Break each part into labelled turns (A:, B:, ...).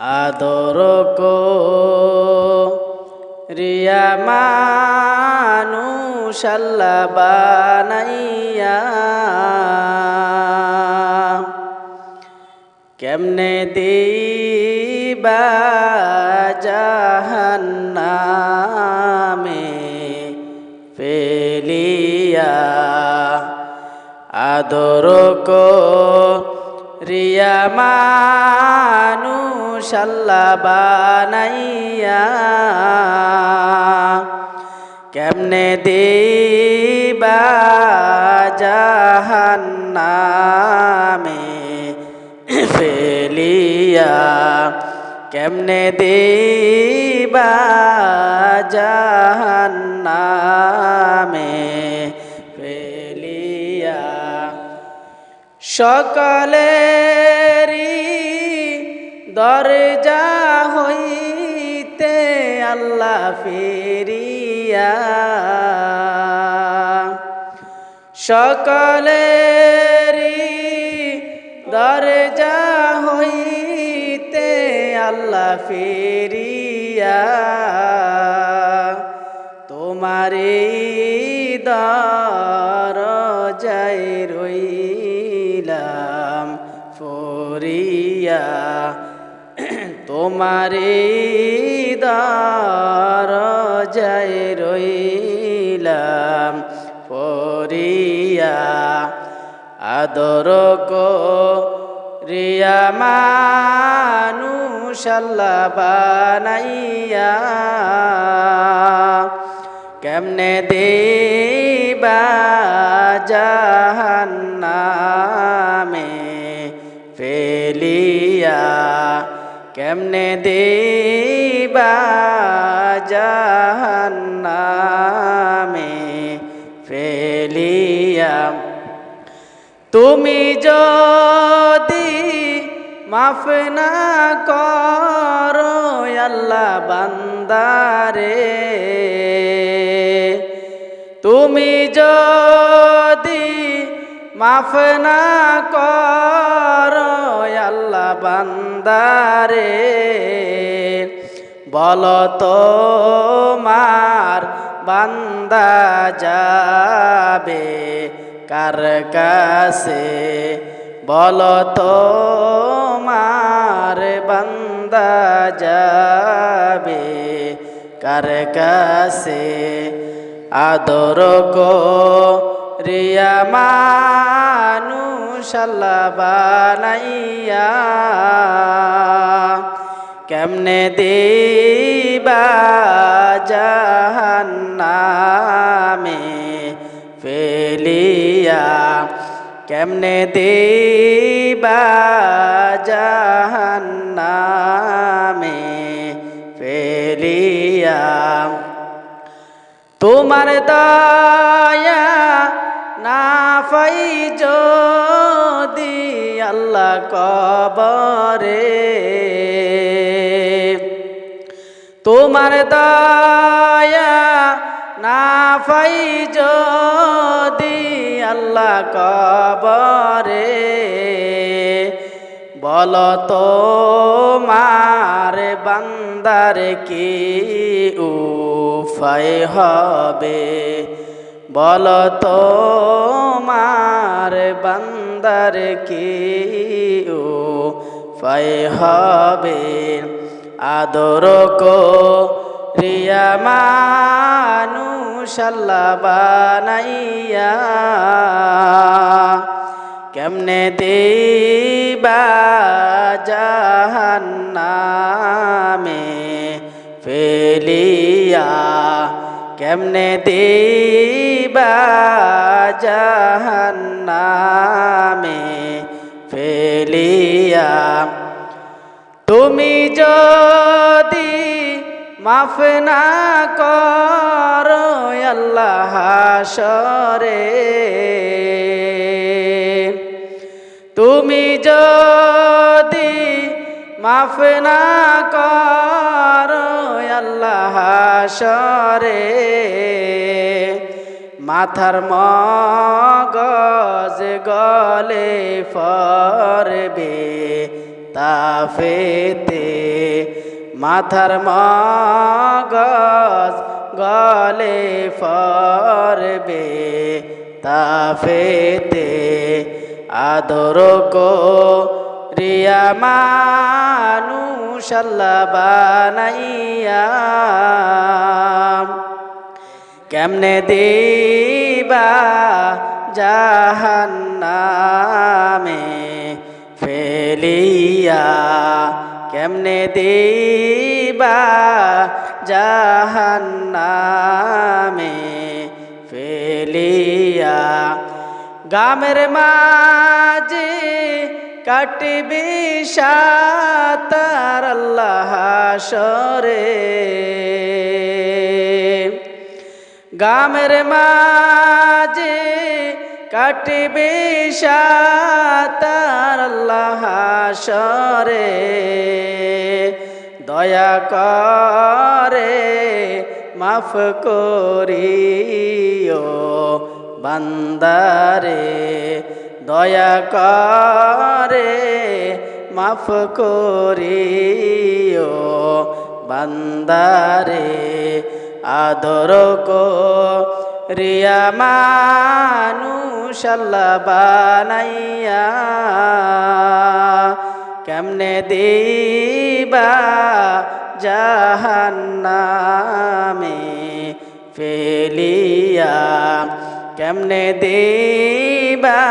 A: আদর রিয়া মানুষ আল্লাহ কেমনে দিবা জাহান্নামে ফেলিয়া। আদর রিয়া মানুষ বানাইয়া কেমনে দিবা ফেলিয়া কেমনে দিবা ফেলিয়া। সকলেরই দরজা হইতে আল্লাহ ফিরিয়া। সকলেরই দরজা হইতে আল্লাহ ফিরিয়া। তোমারে দরজায় রইলাম ফরিয়া। তোমারে দরজায় রইলাম ফরিয়া আদর রিয়া মানুষ আল্লাহ বানাইয়া। কেমনে দেবা জাহান্নামে ফেলিয়া। কেমনে দেবা জাহান্নামে ফেলিয়া? তুমি যদি মাফ না করো আল্লাহ বান্দারে তুমি যদি মাফ না করো আল্লাহ বান্দারে। বল তো মার বান্দা যাবে কার কাছে? বল তো মার বান্দা যাবে কার কাছে? আদর গো রিয়া আল্লাহ বানাইয়া কেমনে দিবা জাহান্নামে ফেলিয়া কেমনে দিবা জাহান্নামে ফেলিয়া। তোমার দয়া পাই যদি আল্লাহ কবরে। তোমার দয়া না পাই যদি আল্লাহ কবরে। বল তো মার বান্দার কি উফায় হবে? বল তো মার বান্দার কি উফায় হবে? আদর কো রিয়া মানুষ আল্লাহ বানাইয়া কেমনে দেবা জাহান্নামে ফেলিয়া? কেমনে দেবা জাহান্নামে ফেলিয়া। তুমি যদি মাফ না করো আল্লাহ সরে তুমি যদি মাফ না করো আল্লাহ সরে মাথার মগজ গলে ফরবে তাফেতে। মাথার মগজ গলে ফরবে তাফেতে। আদর কো রিয়া মানুষ বানাইয়া কেমনে দিবা জাহান্নামে ফেলিয়া? কেমনে দিবা জাহান্নামে ফেলিয়া? গামের মাঝে কাটবি সাতার আল্লাহ সরে। গামের মাঝে কাটবে সাতার সরে দয়া করে মাফ করিও বান্দারে। দয়া করে মাফ করিও বান্দারে। আদর কো রিয়া মানুষ আল্লাহ বানাইয়া কেমনে দিবা জাহান্নামে ফেলিয়া কেমনে দিবা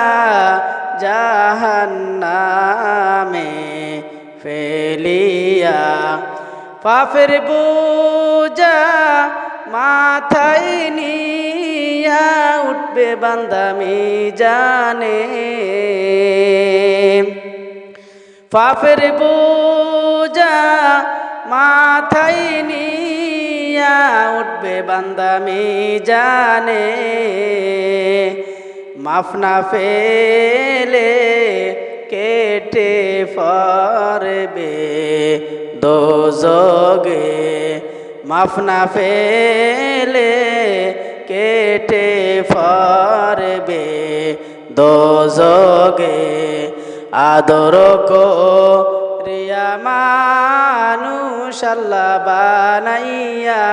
A: জাহান্নামে ফেলিয়া। পাপের বুজা মাথায় নিয়া উঠবে বান্দামি জানে পাপের বুজা মাথায় নিয়া উঠবে বান্দামি জানে মাফ না ফেলে কেটে ফরবে দোজগে মাফ না ফেলে কেটে ফরবে। দোজগে আদর কো রিয়া মানুষ আল্লাহ বানাইয়া,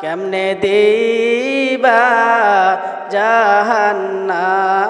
A: কেমনে দিবা জাহান্নামে?